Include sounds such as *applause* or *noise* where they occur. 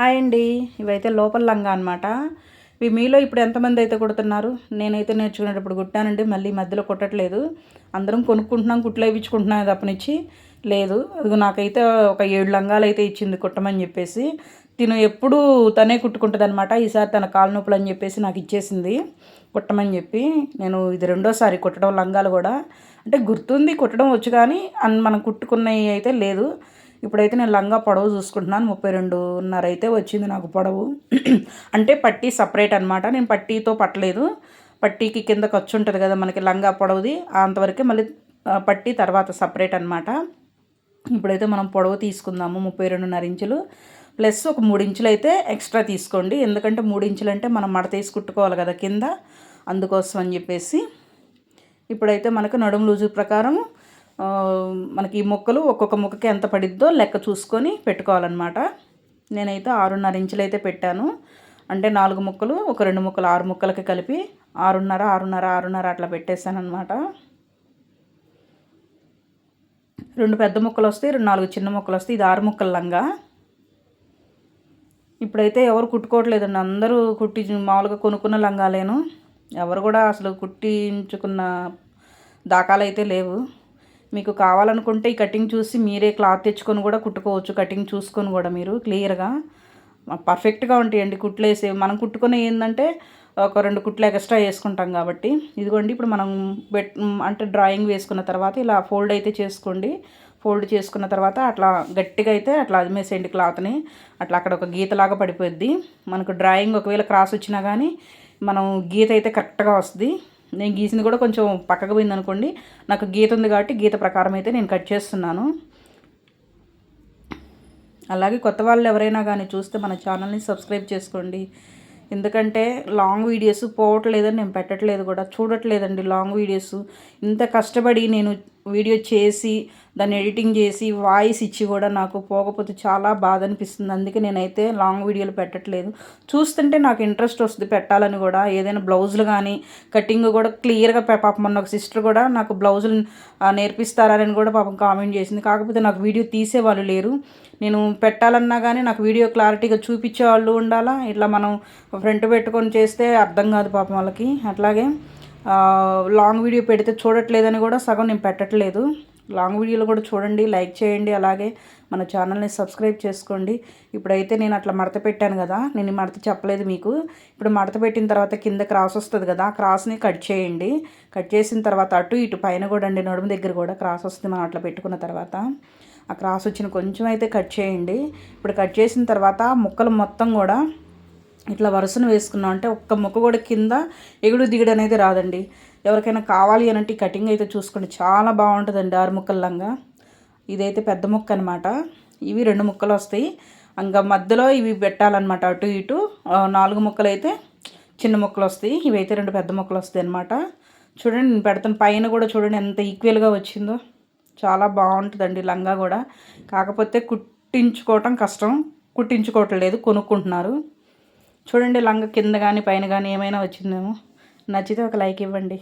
Hi అండి. ఇవైతే లోపల లంగా అనమాట ఇవి మీలో ఇప్పుడు ఎంతమంది అయితే కుడుతున్నారు? నేనైతే నేర్చుకునేటప్పుడు కుట్టానండి. మళ్ళీ మధ్యలో కుట్టట్లేదు. అందరం కొనుక్కుంటున్నాం కుట్లు వేయించుకుంటున్నాం తప్పనిచ్చి లేదు. అది నాకైతే ఒక ఏడు లంగాలు అయితే ఇచ్చింది కుట్టమని చెప్పేసి. తిను ఎప్పుడు తనే కుట్టుకుంటుంది అనమాట ఈసారి తన కాలు నొప్పులు అని చెప్పేసి నాకు ఇచ్చేసింది కుట్టమని చెప్పి. నేను ఇది రెండోసారి కుట్టడం లంగాలు కూడా. అంటే గుర్తుంది కుట్టడం వచ్చు కానీ మనం కుట్టుకున్నవి అయితే లేదు. ఇప్పుడైతే నేను లంగా పొడవు చూసుకుంటున్నాను. ముప్పై రెండున్నర అయితే వచ్చింది నాకు పొడవు. *clears throat* అంటే పట్టీ సపరేట్ అనమాట నేను పట్టీతో పట్టలేదు. పట్టీకి కింద ఖర్చు ఉంటుంది కదా మనకి లంగా పొడవుది. అంతవరకే మళ్ళీ పట్టీ తర్వాత సపరేట్ అనమాట ఇప్పుడైతే మనం పొడవు తీసుకుందాము. ముప్పై రెండున్నర ఇంచులు. ప్లస్ ఒక మూడు ఇంచులు అయితే ఎక్స్ట్రా తీసుకోండి. ఎందుకంటే మూడు ఇంచులు అంటే మనం మడత వేసి కుట్టుకోవాలి కదా కింద. అందుకోసం అని చెప్పేసి. ఇప్పుడైతే మనకు నడుము లూజు ప్రకారం మనకి ఈ ఒక్కొక్క ముక్కకి ఎంత పడిద్దో లెక్క చూసుకొని పెట్టుకోవాలన్నమాట. నేనైతే ఆరున్నర ఇంచులు అయితే పెట్టాను. అంటే నాలుగు ముక్కలు ఒక రెండు ముక్కలు ఆరు ముక్కలకి కలిపి ఆరున్నర ఆరున్నర ఆరున్నర అట్లా పెట్టేశాను అనమాట రెండు పెద్ద ముక్కలు వస్తాయి రెండు నాలుగు చిన్న ముక్కలు వస్తాయి. ఇది ఆరు ముక్కల లంగా. ఇప్పుడైతే ఎవరు కుట్టుకోవట్లేదండి. అందరూ కుట్టి మామూలుగా కొనుక్కున్న లంగాలేను. ఎవరు కూడా అసలు కుట్టించుకున్న దాఖాలైతే లేవు. మీకు కావాలనుకుంటే ఈ కటింగ్ చూసి మీరే క్లాత్ తెచ్చుకొని కూడా కుట్టుకోవచ్చు. కటింగ్ చూసుకొని కూడా మీరు క్లియర్గా పర్ఫెక్ట్గా ఉంటాయండి కుట్లు వేసే మనం కుట్టుకునే ఏంటంటే ఒక రెండు కుట్లు ఎక్స్ట్రా వేసుకుంటాం కాబట్టి. ఇదిగోండి ఇప్పుడు మనం బెట్ అంటే డ్రాయింగ్ వేసుకున్న తర్వాత ఇలా ఫోల్డ్ అయితే చేసుకోండి. ఫోల్డ్ చేసుకున్న తర్వాత అట్లా గట్టిగా అయితే అట్లా అదిమేసేయండి క్లాత్ని అట్లా అక్కడ ఒక గీతలాగా పడిపోద్ది. మనకు డ్రాయింగ్ ఒకవేళ క్రాస్ వచ్చినా కానీ మనం గీత అయితే కరెక్ట్గా వస్తుంది. నేను గీసింది కూడా కొంచెం పక్కకు పోయింది అనుకోండి. నాకు గీత ఉంది కాబట్టి గీత ప్రకారం అయితే నేను కట్ చేస్తున్నాను. అలాగే కొత్త వాళ్ళు ఎవరైనా కానీ చూస్తే మన ఛానల్ని సబ్స్క్రైబ్ చేసుకోండి. ఎందుకంటే లాంగ్ వీడియోస్ పోవట్లేదని నేను పెట్టట్లేదు కూడా. చూడట్లేదండి లాంగ్ వీడియోస్. ఇంత కష్టపడి నేను వీడియో చేసి దాన్ని ఎడిటింగ్ చేసి వాయిస్ ఇచ్చి కూడా నాకు పోకపోతే చాలా బాధ అనిపిస్తుంది. అందుకే నేనైతే లాంగ్ వీడియోలు పెట్టట్లేదు. చూస్తుంటే నాకు ఇంట్రెస్ట్ వస్తుంది పెట్టాలని కూడా. ఏదైనా బ్లౌజులు కానీ కటింగ్ కూడా క్లియర్గా పాపం మొన్న ఒక సిస్టర్ కూడా నాకు బ్లౌజులు నేర్పిస్తారని కూడా పాపం కామెంట్ చేసింది. కాకపోతే నాకు వీడియో తీసే వాళ్ళు లేరు. నేను పెట్టాలన్నా కానీ నాకు వీడియో క్లారిటీగా చూపించే వాళ్ళు ఉండాలా? ఇట్లా మనం ఫ్రంట్ పెట్టుకొని చేస్తే అర్థం కాదు పాపం వాళ్ళకి. అట్లాగే లాంగ్ వీడియో పెడితే చూడట్లేదని కూడా సగం నేను పెట్టట్లేదు. లాంగ్ వీడియోలు కూడా చూడండి లైక్ చేయండి అలాగే మన ఛానల్ని సబ్స్క్రైబ్ చేసుకోండి. ఇప్పుడైతే నేను అట్లా మడత పెట్టాను కదా నేను మడత చెప్పలేదు మీకు. ఇప్పుడు మడత పెట్టిన తర్వాత కింద క్రాస్ వస్తుంది కదా ఆ క్రాస్ని కట్ చేయండి. కట్ చేసిన తర్వాత అటు ఇటు పైన కూడా అండి నడుము దగ్గర కూడా క్రాస్ వస్తుంది మనం అట్లా పెట్టుకున్న తర్వాత. ఆ క్రాస్ వచ్చిన కొంచెం అయితే కట్ చేయండి. ఇప్పుడు కట్ చేసిన తర్వాత ముక్కలు మొత్తం కూడా ఇట్లా వరుసను వేసుకున్నాం అంటే ఒక్క ముక్క కూడా కింద ఎగుడు దిగుడు అనేది రాదండి. ఎవరికైనా కావాలి అనంటే కటింగ్ అయితే చూసుకోండి. చాలా బాగుంటుందండి ఆరు ముక్కల్లంగా ఇదైతే పెద్ద ముక్క అనమాట ఇవి రెండు ముక్కలు వస్తాయి. ఇంకా మధ్యలో ఇవి పెట్టాలన్నమాట అటు ఇటు. నాలుగు ముక్కలు అయితే చిన్న ముక్కలు వస్తాయి. ఇవైతే రెండు పెద్ద ముక్కలు వస్తాయి అనమాట చూడండి నేను పెడతాను. పైన కూడా చూడండి ఎంత ఈక్వల్గా వచ్చిందో. చాలా బాగుంటుందండి లంగా కూడా. కాకపోతే కుట్టించుకోవటం కష్టం. కుట్టించుకోవటం లేదు కొనుక్కుంటున్నారు. చూడండి లంగ కింద కానీ పైన కానీ ఏమైనా వచ్చిందేమో. నచ్చితే ఒక లైక్ ఇవ్వండి.